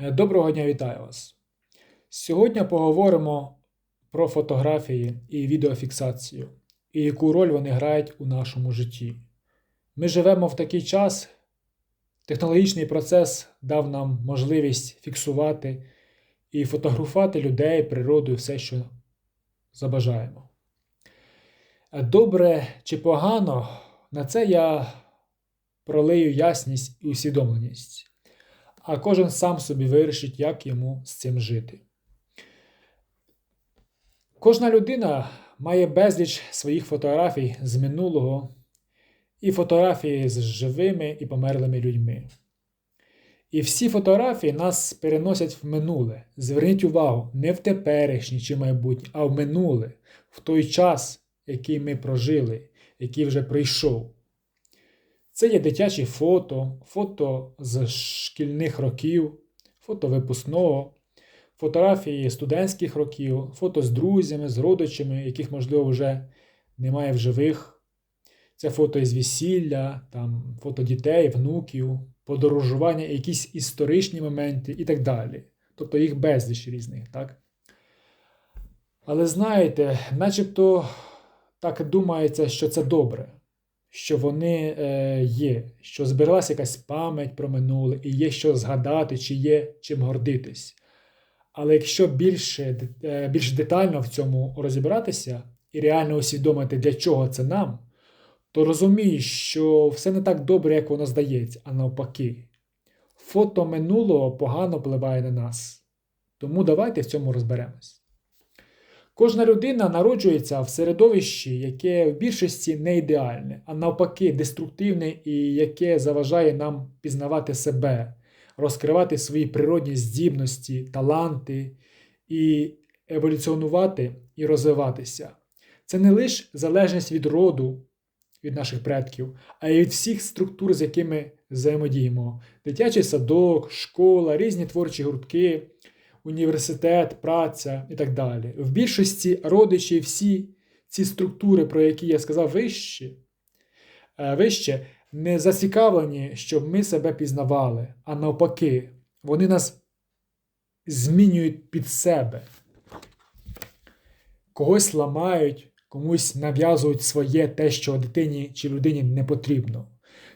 Е, Доброго дня, вітаю вас. Сьогодні поговоримо про фотографії і відеофіксацію, і яку роль вони грають у нашому житті. Ми живемо в такий час, технологічний процес дав нам можливість фіксувати і фотографувати людей, природу і все, що забажаємо. Е, Добре чи погано, на це я пролию ясність і усвідомленість а кожен сам собі вирішить, як йому з цим жити. Кожна людина має безліч своїх фотографій з минулого і фотографії з живими і померлими людьми. І всі фотографії нас переносять в минуле. Зверніть увагу, не в теперішнє чи майбутнє, а в минуле, в той час, який ми прожили, який вже прийшов. Це є дитячі фото, фото з шкільних років, фото випускного, фотографії студентських років, фото з друзями, з родичами, яких, можливо, вже немає в живих. Це фото із весілля, там, фото дітей, внуків, подорожування, якісь історичні моменти і так далі. Тобто їх безліч різних. так? Але знаєте, начебто так думається, що це добре що вони е, є, що збереглася якась пам'ять про минуле, і є що згадати, чи є чим гордитись. Але якщо більше, е, більш детально в цьому розібратися і реально усвідомити, для чого це нам, то розумієш, що все не так добре, як воно здається, а навпаки. Фото минулого погано впливає на нас. Тому давайте в цьому розберемось. Кожна людина народжується в середовищі, яке в більшості не ідеальне, а навпаки, деструктивне і яке заважає нам пізнавати себе, розкривати свої природні здібності, таланти і еволюціонувати і розвиватися. Це не лише залежність від роду, від наших предків, а й від всіх структур, з якими взаємодіємо: дитячий садок, школа, різні творчі гуртки університет, праця і так далі. В більшості родичі всі ці структури, про які я сказав вище, е, вище, не зацікавлені, щоб ми себе пізнавали, а навпаки, вони нас змінюють під себе. Когось ламають, комусь нав'язують своє те, що дитині чи людині не потрібно.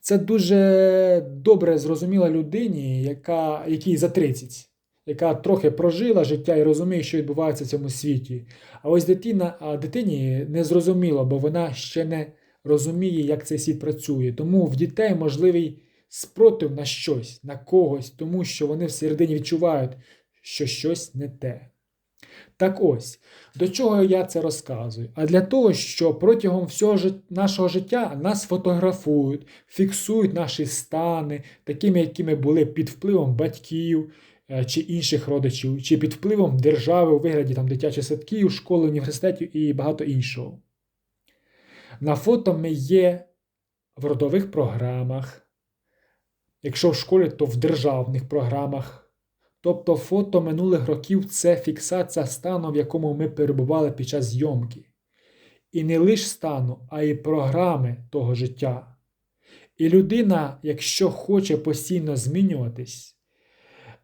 Це дуже добре зрозуміла людині, яка, якій за 30 яка трохи прожила життя і розуміє, що відбувається в цьому світі. А ось дитина, а дитині не зрозуміло, бо вона ще не розуміє, як цей світ працює. Тому в дітей можливий спротив на щось, на когось, тому що вони всередині відчувають, що щось не те. Так ось, до чого я це розказую? А для того, що протягом всього нашого життя нас фотографують, фіксують наші стани, такими, якими були під впливом батьків, чи інших родичів, чи під впливом держави у вигляді там, дитячих садків, школи, університетів і багато іншого. На фото ми є в родових програмах. Якщо в школі, то в державних програмах. Тобто фото минулих років це фіксація стану, в якому ми перебували під час зйомки. І не лише стану, а й програми того життя. І людина, якщо хоче постійно змінюватись, Е,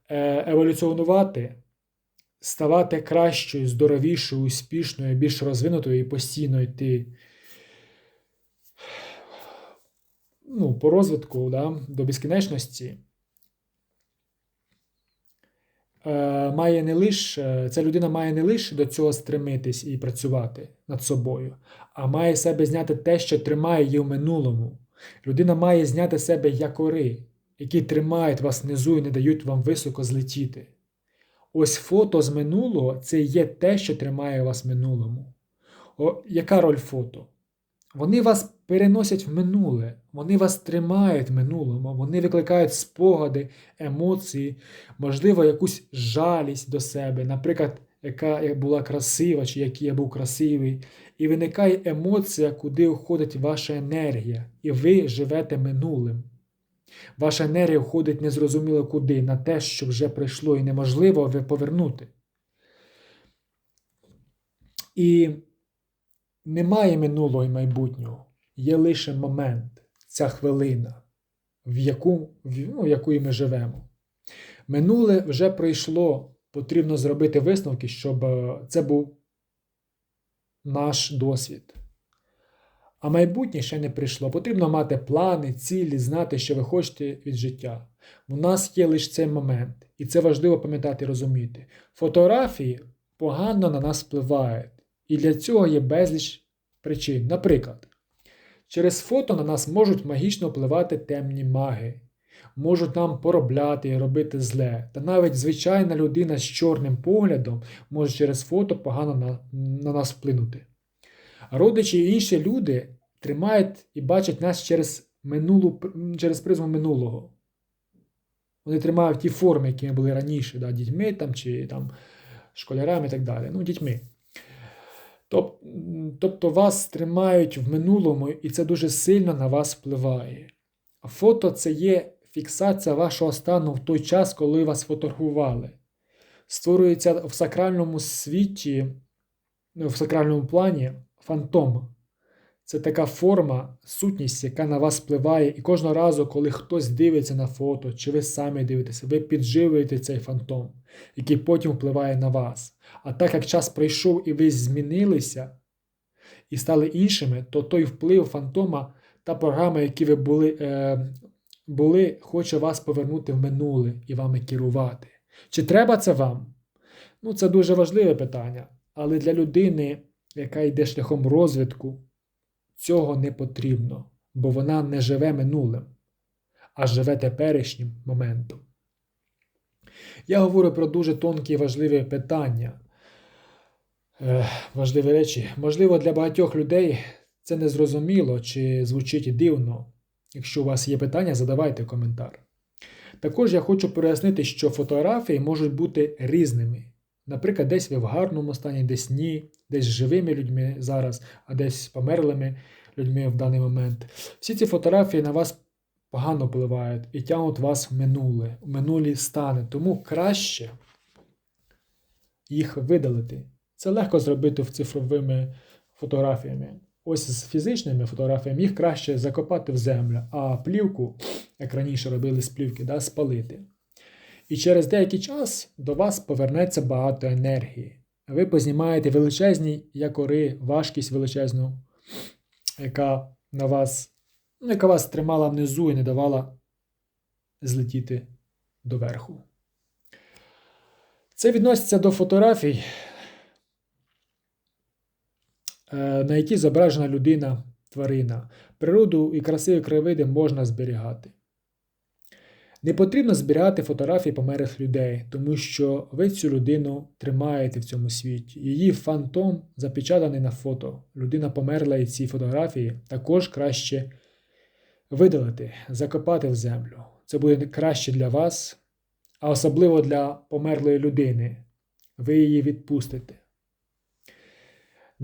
еволюціонувати, ставати кращою, здоровішою, успішною, більш розвинутою і постійно йти ну, по розвитку да, до безкінечності. Е, має не лише, Ця людина має не лише до цього стремитись і працювати над собою, а має себе зняти те, що тримає її в минулому. Людина має зняти себе якори, які тримають вас внизу і не дають вам високо злетіти. Ось фото з минулого це є те, що тримає вас в минулому. О, Яка роль фото? Вони вас переносять в минуле, вони вас тримають в минулому, вони викликають спогади, емоції, можливо, якусь жалість до себе, наприклад, яка була красива, чи який я був красивий. І виникає емоція, куди уходить ваша енергія, і ви живете минулим. Ваша енергія входить незрозуміло куди, на те, що вже прийшло і неможливо повернути. І немає минулого і майбутнього. Є лише момент, ця хвилина, в яку ну, в якої ми живемо. Минуле вже пройшло. Потрібно зробити висновки, щоб е, це був наш досвід. А майбутнє ще не прийшло. Потрібно мати плани, цілі, знати, що ви хочете від життя. У нас є лише цей момент, і це важливо пам'ятати і розуміти. Фотографії погано на нас впливають, і для цього є безліч причин. Наприклад, через фото на нас можуть магічно впливати темні маги, можуть нам поробляти і робити зле. Та навіть звичайна людина з чорним поглядом може через фото погано на, на нас вплинути. Родичі і інші люди тримають і бачать нас через минулу, через призму минулого. Вони тримають ті форми, які ми були раніше, да, дітьми там, чи там, школярами і так далі. Ну, дітьми. Тоб, тобто вас тримають в минулому, і це дуже сильно на вас впливає. А фото це є фіксація вашого стану в той час, коли вас фотографували. Створюється в сакральному світі, в сакральному плані фантом. Це така форма, сутність, яка на вас впливає, і кожного разу, коли хтось дивиться на фото, чи ви самі дивитеся, ви підживуєте цей фантом, який потім впливає на вас. А так як час пройшов і ви змінилися і стали іншими, то той вплив фантома та програма, які ви були, е, були, хоче вас повернути в минуле і вами керувати. Чи треба це вам? Ну, це дуже важливе питання. Але для людини, яка йде шляхом розвитку, цього не потрібно, бо вона не живе минулим, а живе теперішнім моментом. Я говорю про дуже тонкі і важливі питання, е, важливі речі. Можливо, для багатьох людей це незрозуміло чи звучить дивно. Якщо у вас є питання, задавайте коментар. Також я хочу пояснити, що фотографії можуть бути різними. Наприклад, десь ви в гарному стані, десь ні, десь живими людьми зараз, а десь померлими людьми в даний момент. Всі ці фотографії на вас погано впливають і тягнуть вас в минуле, в минулі стани. Тому краще їх видалити. Це легко зробити цифровими фотографіями. Ось з фізичними фотографіями їх краще закопати в землю, а плівку, як раніше робили з плівки, да, спалити. І через деякий час до вас повернеться багато енергії. Ви познімаєте величезні якори, важкість величезну, яка на вас, ну, яка вас тримала внизу і не давала злетіти доверху. Це відноситься до фотографій, е, на які зображена людина, тварина. Природу і красиві краєвиди можна зберігати. Не потрібно зберігати фотографії померлих людей, тому що ви цю людину тримаєте в цьому світі. Її фантом запечатаний на фото. Людина померла і ці фотографії також краще видалити, закопати в землю. Це буде краще для вас, а особливо для померлої людини. Ви її відпустите.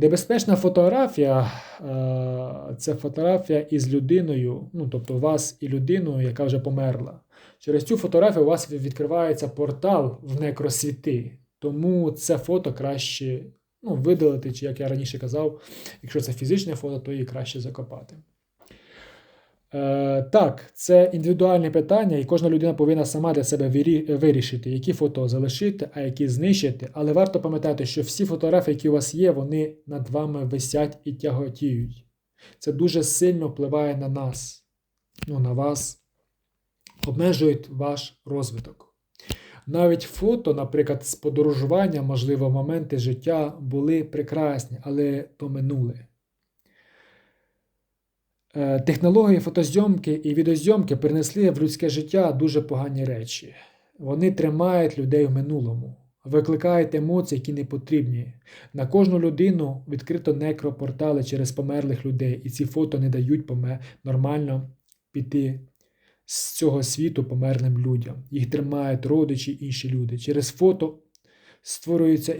Небезпечна фотографія це фотографія із людиною, ну тобто вас і людиною, яка вже померла. Через цю фотографію у вас відкривається портал в некросвіти. Тому це фото краще ну, видалити, чи, як я раніше казав, якщо це фізичне фото, то її краще закопати. Е, Так, це індивідуальне питання, і кожна людина повинна сама для себе вирішити, які фото залишити, а які знищити. Але варто пам'ятати, що всі фотографії, які у вас є, вони над вами висять і тяготіють. Це дуже сильно впливає на нас, ну, на вас, обмежують ваш розвиток. Навіть фото, наприклад, з подорожування, можливо, моменти життя були прекрасні, але то минуле. Е, технології фотозйомки і відеозйомки принесли в людське життя дуже погані речі. Вони тримають людей в минулому, викликають емоції, які не потрібні. На кожну людину відкрито некропортали через померлих людей, і ці фото не дають нормально піти з цього світу померлим людям. Їх тримають родичі інші люди. Через фото створюється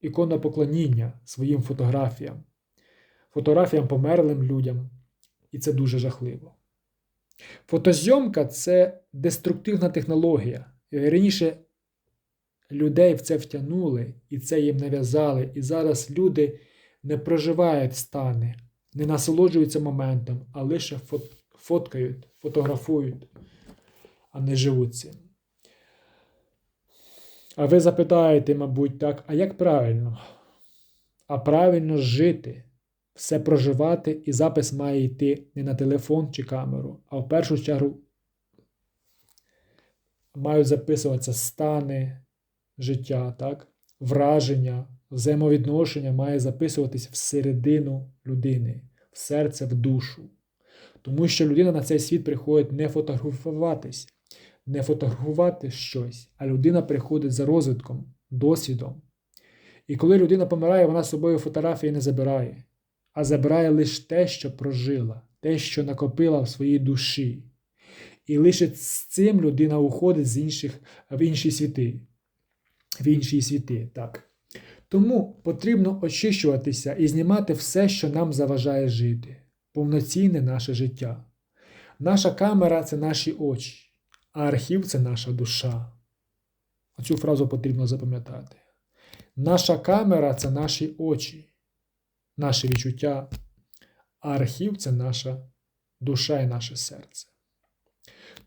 іконопоклоніння своїм фотографіям, фотографіям померлим людям. І це дуже жахливо. Фотозйомка це деструктивна технологія. Раніше людей в це втягнули, і це їм нав'язали. І зараз люди не проживають стани, не насолоджуються моментом, а лише фоткають, фотографують, а не живуть цим. А ви запитаєте, мабуть, так, а як правильно? А правильно жити, все проживати, і запис має йти не на телефон чи камеру, а в першу чергу мають записуватися стани життя, так? враження, взаємовідношення має записуватись всередину людини, в серце, в душу. Тому що людина на цей світ приходить не фотографуватись, не фотографувати щось, а людина приходить за розвитком, досвідом. І коли людина помирає, вона з собою фотографії не забирає, а забирає лише те, що прожила, те, що накопила в своїй душі. І лише з цим людина уходить з інших, в інші світи. В інші світи, так. Тому потрібно очищуватися і знімати все, що нам заважає жити, повноцінне наше життя. Наша камера це наші очі, а архів це наша душа. Оцю фразу потрібно запам'ятати. Наша камера це наші очі, наші відчуття, а архів це наша душа і наше серце.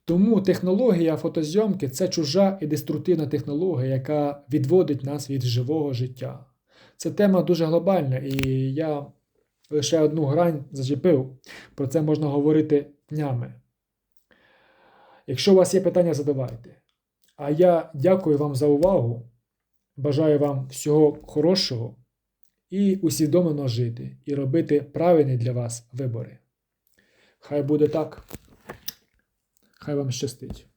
Тому технологія фотозйомки це чужа і деструктивна технологія, яка відводить нас від живого життя. Це тема дуже глобальна, і я лише одну грань зачепив. Про це можна говорити днями. Якщо у вас є питання, задавайте. А я дякую вам за увагу. Бажаю вам всього хорошого і усвідомлено жити, і робити правильні для вас вибори. Хай буде так. Хай вам щастить.